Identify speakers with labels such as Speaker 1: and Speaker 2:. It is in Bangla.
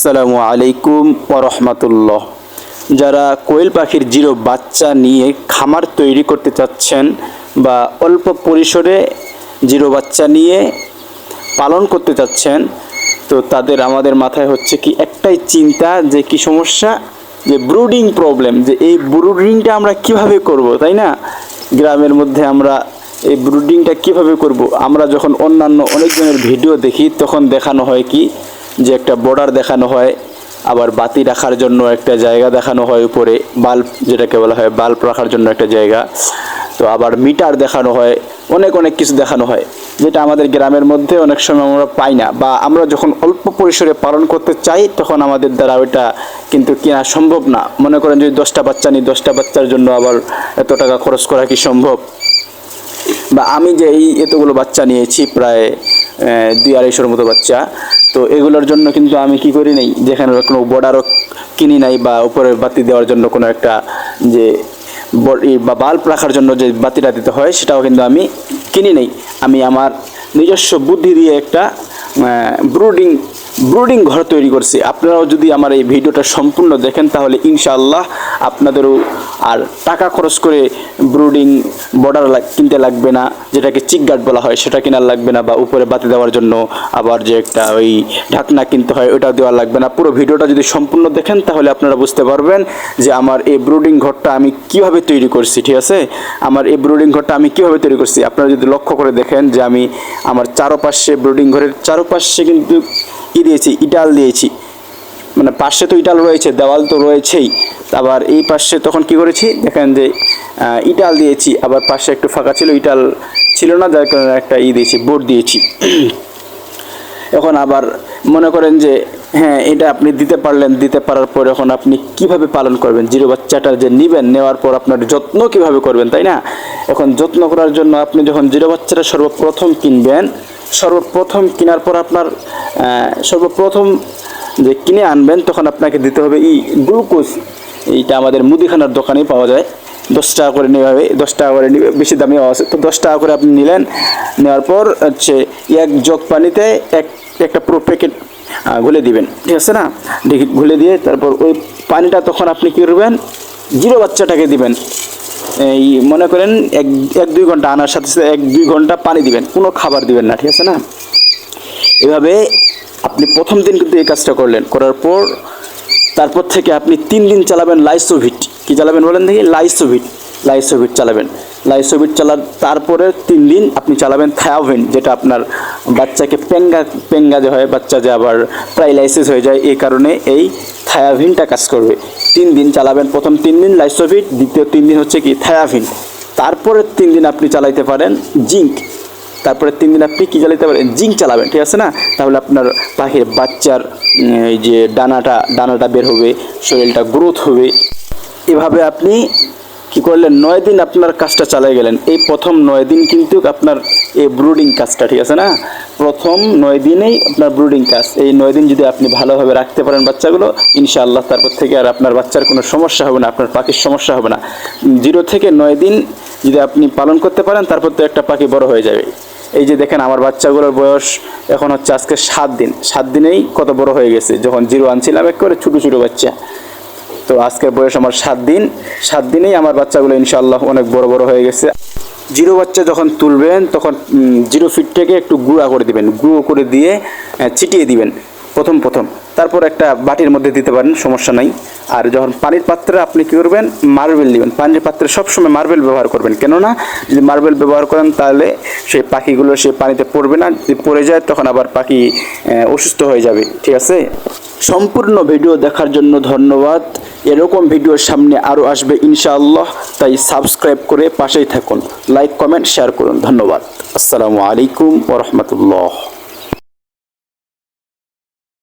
Speaker 1: আসসালামু আলাইকুম ওরহমতুল্লাহ। যারা কোয়েল পাখির জিরো বাচ্চা নিয়ে খামার তৈরি করতে চাচ্ছেন বা অল্প পরিসরে জিরো বাচ্চা নিয়ে পালন করতে চাচ্ছেন, তো তাদের আমাদের মাথায় হচ্ছে কি একটাই চিন্তা যে কি সমস্যা? যে ব্রুডিং প্রবলেম, যে এই ব্রুডিংটা আমরা কীভাবে করব, তাই না? গ্রামের মধ্যে আমরা এই ব্রুডিংটা কীভাবে করব? আমরা যখন অন্যান্য অনেকজনের ভিডিও দেখি, তখন দেখানো হয় কি যে একটা বর্ডার দেখানো হয়, আবার বাতি রাখার জন্য একটা জায়গা দেখানো হয় উপরে বাল্ব যেটাকে বলা হয় বাল্ব রাখার জন্য একটা জায়গা। তো আবার মিটার দেখানো হয়, অনেক অনেক কিছু দেখানো হয়, যেটা আমাদের গ্রামের মধ্যে অনেক সময় আমরা পাই না, বা আমরা যখন অল্প পরিসরে পালন করতে চাই, তখন আমাদের দ্বারা ওইটা কিন্তু কেনা সম্ভব না। মনে করেন যদি দশটা বাচ্চা নিই, দশটা বাচ্চার জন্য আবার এত টাকা খরচ করা কি সম্ভব? বা আমি যে এই এতগুলো বাচ্চা নিয়েছি প্রায় দুই আড়াইশোর মতো বাচ্চা, তো এগুলোর জন্য কিন্তু আমি কি করি নাই? যেখানে কোনো বর্ডারও কিনি নাই বা উপরে বাতি দেওয়ার জন্য কোনো একটা যে ব- বাল্ব রাখার জন্য যে বাতিটা দিতে হয়, সেটাও কিন্তু আমি কিনি নেই। আমি আমার নিজস্ব বুদ্ধি দিয়ে একটা ব্রুডিং ব্রুডিং ঘর তৈরি করছি। আপনারাও যদি আমার এই ভিডিওটা সম্পূর্ণ দেখেন, তাহলে ইনশাআল্লাহ আপনাদেরও আর টাকা খরচ করে ব্রুডিং বর্ডার কিনতে লাগবে না, যেটাকে চিক গার্ড বলা হয়, সেটা কেনার লাগবে না বা উপরে বাতি দেওয়ার জন্য আবার যে একটা ওই ঢাকনা কিনতে হয় ওটা দেওয়া লাগবে না। পুরো ভিডিওটা যদি সম্পূর্ণ দেখেন, তাহলে আপনারা বুঝতে পারবেন যে আমার এই ব্রুডিং ঘরটা আমি কীভাবে তৈরি করছি, ঠিক আছে? আমার এই ব্রুডিং ঘরটা আমি কীভাবে তৈরি করছি, আপনারা যদি লক্ষ্য করে দেখেন যে আমি আমার চারোপাশে ব্রুডিং ঘরের চারোপাশে কিন্তু দিয়েছি, ইটাল দিয়েছি। মানে পাশে তো ইটাল রয়েছে, দেওয়াল তো রয়েছেই। আবার এই পাশে তখন কি করেছি? দেখেন যে ইটাল দিয়েছি, আবার পাশে একটু ফাঁকা ছিল, ইটাল ছিল না, যার কারণে একটা ই দিয়েছি, বোর্ড দিয়েছি। এখন আবার মনে করেন যে হ্যাঁ এটা আপনি দিতে পারলেন, দিতে পারার পর এখন আপনি কীভাবে পালন করবেন? জিরো বাচ্চাটা যে নেবেন, নেওয়ার পর আপনার যত্ন কীভাবে করবেন, তাই না? এখন যত্ন করার জন্য আপনি যখন জিরো বাচ্চাটা সর্বপ্রথম কিনবেন সর্বপ্রথম কেনার পর আপনার সর্বপ্রথম যে কিনে আনবেন, তখন আপনাকে দিতে হবে এই গ্লুকোজ। এইটা আমাদের মুদিখানার দোকানেই পাওয়া যায়। দশ টাকা করে নেওয়া হবে, দশ টাকা করে নিবে, বেশি দামি আছে তো দশ টাকা করে আপনি নিলেন, নেওয়ার পর হচ্ছে এক জগ পানিতে এক, একটা পুরো প্যাকেট ঘুলে দিবেন। ঠিক আছে না? ঘুলে দিয়ে তারপর ওই পানিটা তখন আপনি কী করবেন? জিরো বাচ্চাটাকে দিবেন। এই, মনে করেন এক এক দুই ঘণ্টা আনার সাথে সাথে এক দুই ঘণ্টা পানি দিবেন, কোনো খাবার দিবেন না, ঠিক আছে না? এভাবে আপনি প্রথম দিন কিন্তু এই কাজটা করলেন, করার পর তারপর থেকে আপনি তিন দিন চালাবেন লাইসোভিট। কি চালাবেন বলেন দেখি? লাইসোভিট লাইসোভিট চালাবেন। লাইসোভিট চালার তারপরে তিন দিন আপনি চালাবেন থায়াভিন, যেটা আপনার বাচ্চাকে পেঙ্গা পেঙ্গা যে হয়, বাচ্চা যে আবার প্রাইলাইসিস হয়ে যায় এই কারণে এই থায়াভিনটা কাজ করবে। তিন দিন চালাবেন, প্রথম তিন দিন লাইসোভিট দ্বিতীয় তিন দিন হচ্ছে কি থায়াভিন। তারপরে তিন দিন আপনি চালাইতে পারেন জিঙ্ক। তারপরে তিন দিন আপনি কী চালাইতে পারেন? জিঙ্ক চালাবেন, ঠিক আছে না? তাহলে আপনার পাখির বাচ্চার এই যে ডানাটা ডানাটা বের হবে, শরীরটা গ্রোথ হবে। এভাবে আপনি কি করলেন? নয় দিন আপনার কাজটা চালিয়ে গেলেন। এই প্রথম নয় দিন কিন্তু আপনার এই ব্রুডিং কাজটা, ঠিক আছে না? প্রথম নয় দিনেই আপনার ব্রুডিং কাজ। এই নয় দিন যদি আপনি ভালোভাবে রাখতে পারেন বাচ্চাগুলো, ইনশাআল্লাহ তারপর থেকে আর আপনার বাচ্চার কোনো সমস্যা হবে না, আপনার পাখির সমস্যা হবে না। জিরো থেকে নয় দিন যদি আপনি পালন করতে পারেন, তারপর তো একটা পাখি বড় হয়ে যাবে। এই যে দেখেন, আমার বাচ্চাগুলোর বয়স এখন হচ্ছে আজকে সাত দিন। সাত দিনেই কত বড় হয়ে গেছে। যখন জিরো আনছিলাম একেবারে ছোটো ছোটো বাচ্চা। তো আজকের বয়স আমার সাত দিন। সাত দিনেই আমার বাচ্চাগুলো ইনশাল্লাহ অনেক বড় বড় হয়ে গেছে। জিরো বাচ্চা যখন তুলবেন, তখন জিরো ফিট থেকে একটু গুঁড়া করে দিবেন। গুঁড়ো করে দিয়ে ছিটিয়ে দিবেন। প্রথম প্রথম। তারপর একটা বাটির মধ্যে দিতে পারেন, সমস্যা নাই। আর যখন পানির পাত্রে আপনি কী করবেন? মার্বেল দিবেন। পানির পাত্রে সবসময় মার্বেল ব্যবহার করবেন। কেননা, যদি মার্বেল ব্যবহার করেন, তাহলে সেই পাখিগুলো সে পানিতে পড়বে না। যদি পড়ে যায়, তখন আবার পাখি অসুস্থ হয়ে যাবে। ঠিক আছে? সম্পূর্ণ ভিডিও দেখার জন্য ধন্যবাদ। এরকম ভিডিও সামনে আরও আসবে ইনশাআল্লাহ, তাই সাবস্ক্রাইব করে পাশেই থাকুন। লাইক, কমেন্ট, শেয়ার করুন। ধন্যবাদ। আসসালামু আলাইকুম ওরহমতুল্লাহ